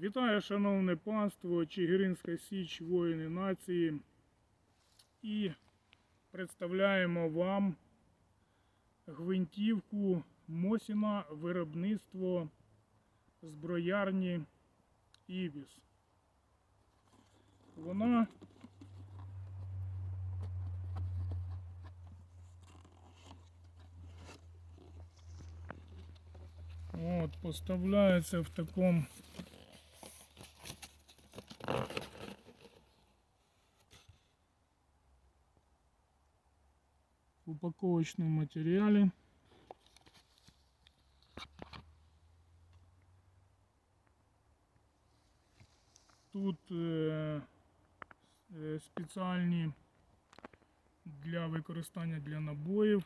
Вітаю, шановне панство, Чигиринська Січ, воїни нації. І представляємо вам гвинтівку Мосіна виробництво зброярні Ібіс. Вона от, поставляється в такому упаковочном материале. Тут е, е, спеціальні для використання для набоїв.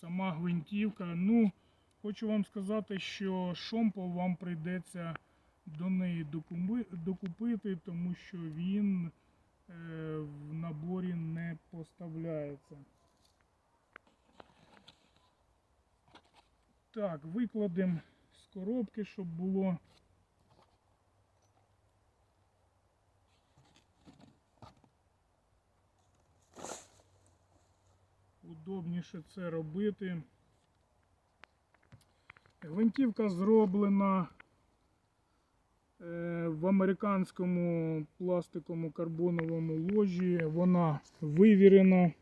Сама гвинтівка. Ну, хочу вам сказати, що шомпол вам прийдеться до неї докупити, тому що він е, в наборі не поставляється. Так, викладемо з коробки, щоб було. Удобніше це робити. Гвинтівка зроблена в американському пластиковому карбоновому ложі. Вона вивірена.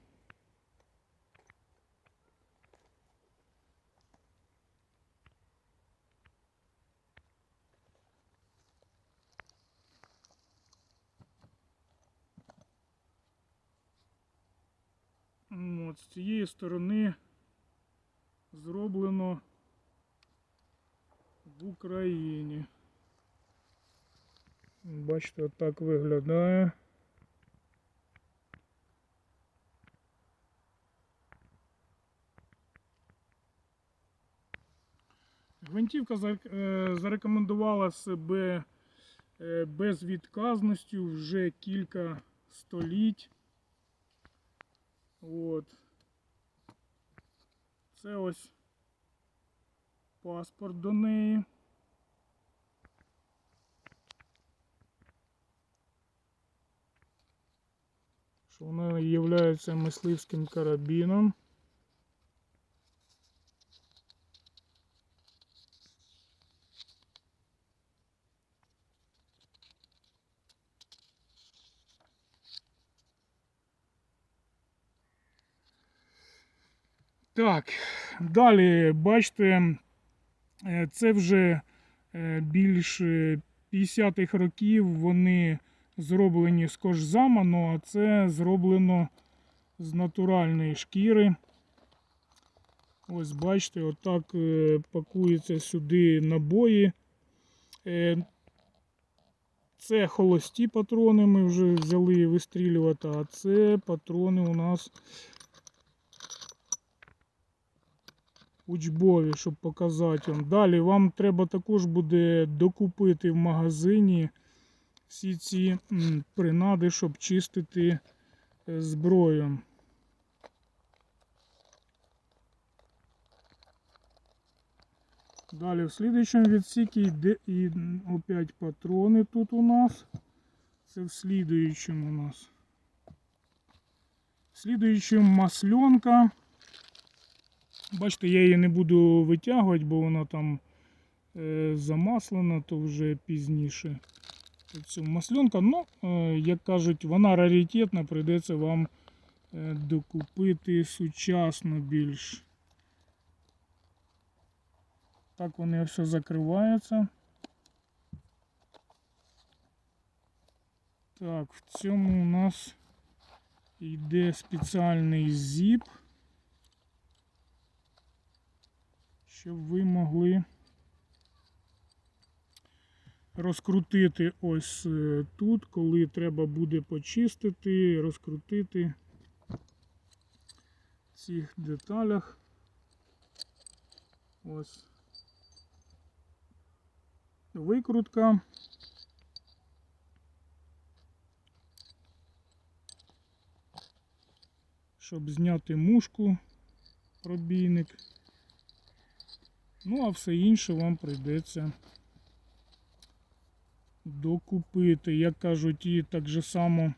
От, з цієї сторони зроблено в Україні. Бачите, отак виглядає. Гвинтівка е, зарекомендувала себе е, безвідказністю вже кілька століть. От. Це ось паспорт до неї. Вона є мисливським карабіном. Так, далі бачите, е, це вже е, більш 50-х років вони зроблені з кожзаману, а це зроблено з натуральної шкіри. Ось бачите, отак е, пакуються сюди набої. Е, Це холості патрони ми вже взяли вистрілювати, а це патрони у нас учбові, щоб показати вам. Далі вам треба також буде докупити в магазині всі ці принади, щоб чистити е, зброю. Далі в слідуючому відсікі йде і опять патрони тут у нас. Це в слідуючому у нас. В слідуючому масленка. Бачите, я її не буду витягувати, бо вона там е, замаслена, то вже пізніше. Цю масленка, ну, е, як кажуть, вона раритетна, прийдеться вам е, докупити сучасно більш. Так вони все закриваються. Так, в цьому у нас йде спеціальний зіп. щоб ви могли розкрутити ось е, тут, коли треба буде почистити, розкрутити в цих деталях. Ось викрутка. Щоб зняти мушку, пробійник. Ну, а все інше вам прийдеться докупити. Як кажуть, і так же само,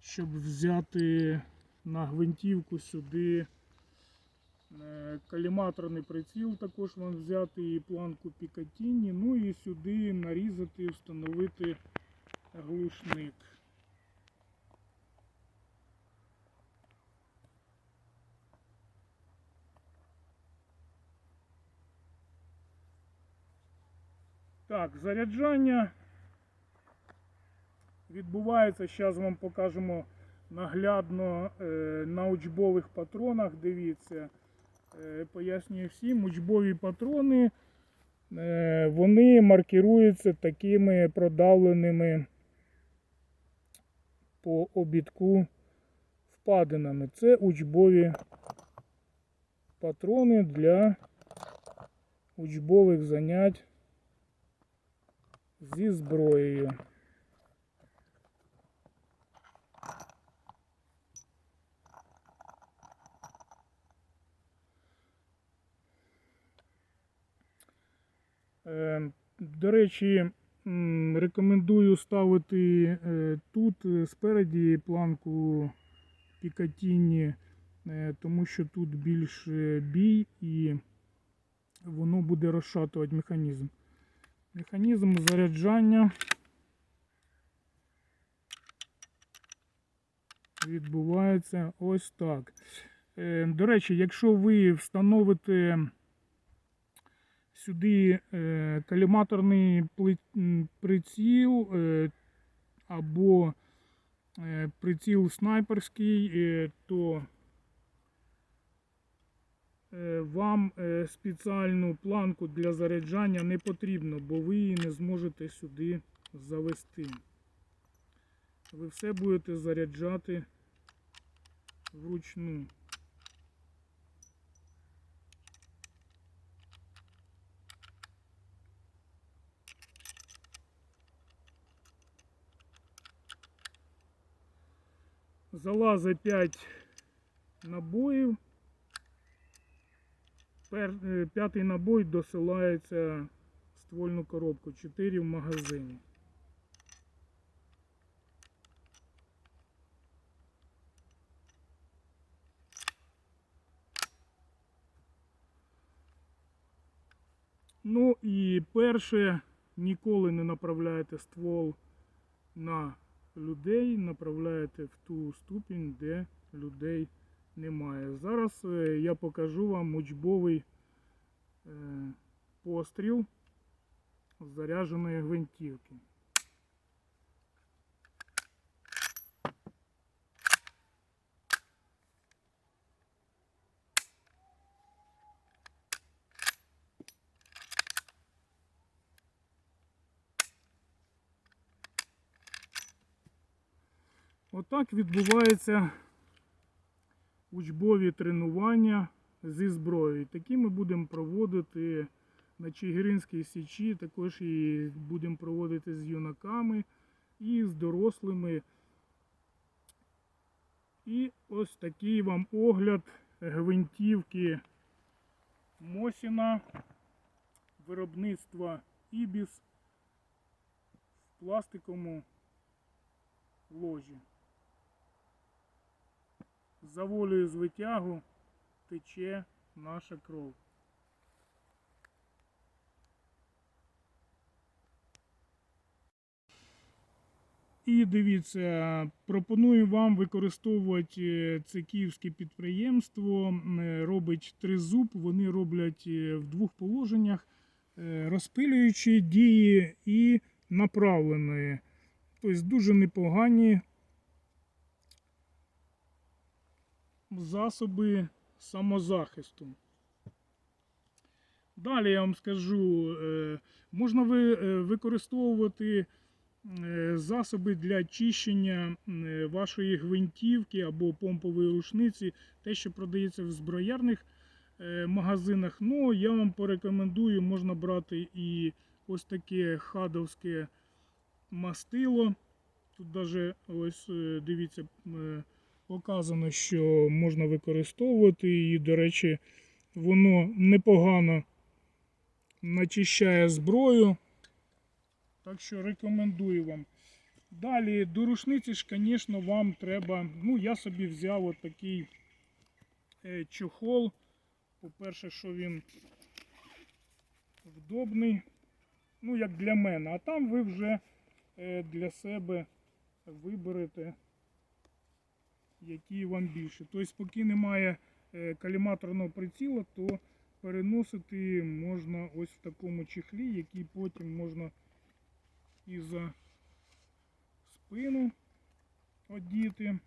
щоб взяти на гвинтівку сюди каліматорний приціл, також вам взяти і планку Пікатіні. Ну і сюди нарізати, встановити глушник. Так, заряджання відбувається. Зараз вам покажемо наглядно е, на учбових патронах. Дивіться, е, пояснюю всім, учбові патрони е, вони маркіруються такими продавленими по обідку впадинами. Це учбові патрони для учбових занять зі зброєю. Е, До речі, рекомендую ставити е, тут е, спереді планку Пікатіні, тому що тут більше бій і воно буде розшатувати механізм. Механізм заряджання відбувається ось так. Е, До речі, якщо ви встановите сюди е, каліматорний приціл е, або приціл снайперський, то вам е, спеціальну планку для заряджання не потрібно, бо ви її не зможете сюди завести. Ви все будете заряджати вручну. Залазить 5 набоїв. Е, п'ятий набой досилається в ствольну коробку, 4 в магазині. Ну і перше, ніколи не направляєте ствол на людей, направляєте в ту ступінь, де людей немає. Зараз е, я покажу вам учбовий е, постріл з зарядженої гвинтівки. Отак відбувається учбові тренування зі зброєю. Такі ми будемо проводити на Чигиринській січі, також і будемо проводити з юнаками і з дорослими. І ось такий вам огляд гвинтівки Мосіна виробництва Ібіс в пластиковому ложі. За волею звитягу тече наша кров. І дивіться, пропоную вам використовувати е, це київське підприємство. е, Робить тризуб. Вони роблять е, в двох положеннях розпилюючі дії і направленої. Тобто дуже непогані засоби самозахисту. Далі я вам скажу, е, можна е, використовувати е, засоби для очищення е, вашої гвинтівки або помпової рушниці, те, що продається в зброярних магазинах. Ну, я вам порекомендую, можна брати і ось таке хадовське мастило. Тут навіть ось дивіться, показано, що можна використовувати, і, до речі, воно непогано начищає зброю. Так що рекомендую вам. Далі до рушниці ж, звісно, вам треба. Ну, я собі взяв от такий е, чохол. По-перше, що він вдобний, ну, як для мене. А там ви вже е, для себе виберете, який вам більше. Тобто, поки немає е, каліматорного приціла, то переносити можна ось в такому чехлі, який потім можна і за спину одіти.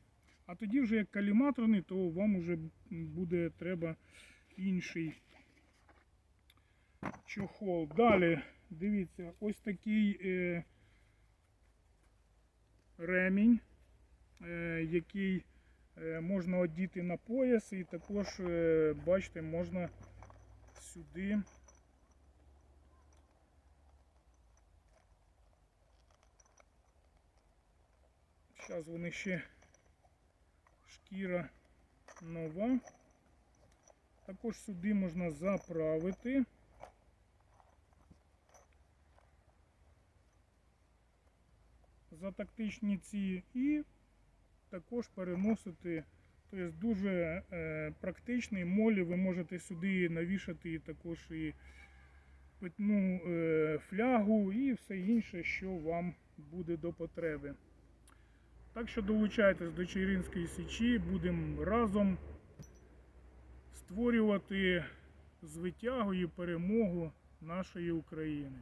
А тоді вже як каліматорний, то вам вже буде треба інший чохол. Далі, дивіться, ось такий е, ремінь, е, який можна одіти на пояс, і також, е, бачите, можна сюди. Зараз вони ще шкіра нова. Також сюди можна заправити. За тактичні ці і також переносити. Тобто дуже е, практичний молі ви можете сюди навішати також і питну е, флягу і все інше, що вам буде до потреби. Так що долучайтесь до Чигиринської січі, будемо разом створювати звитягу і перемогу нашої України.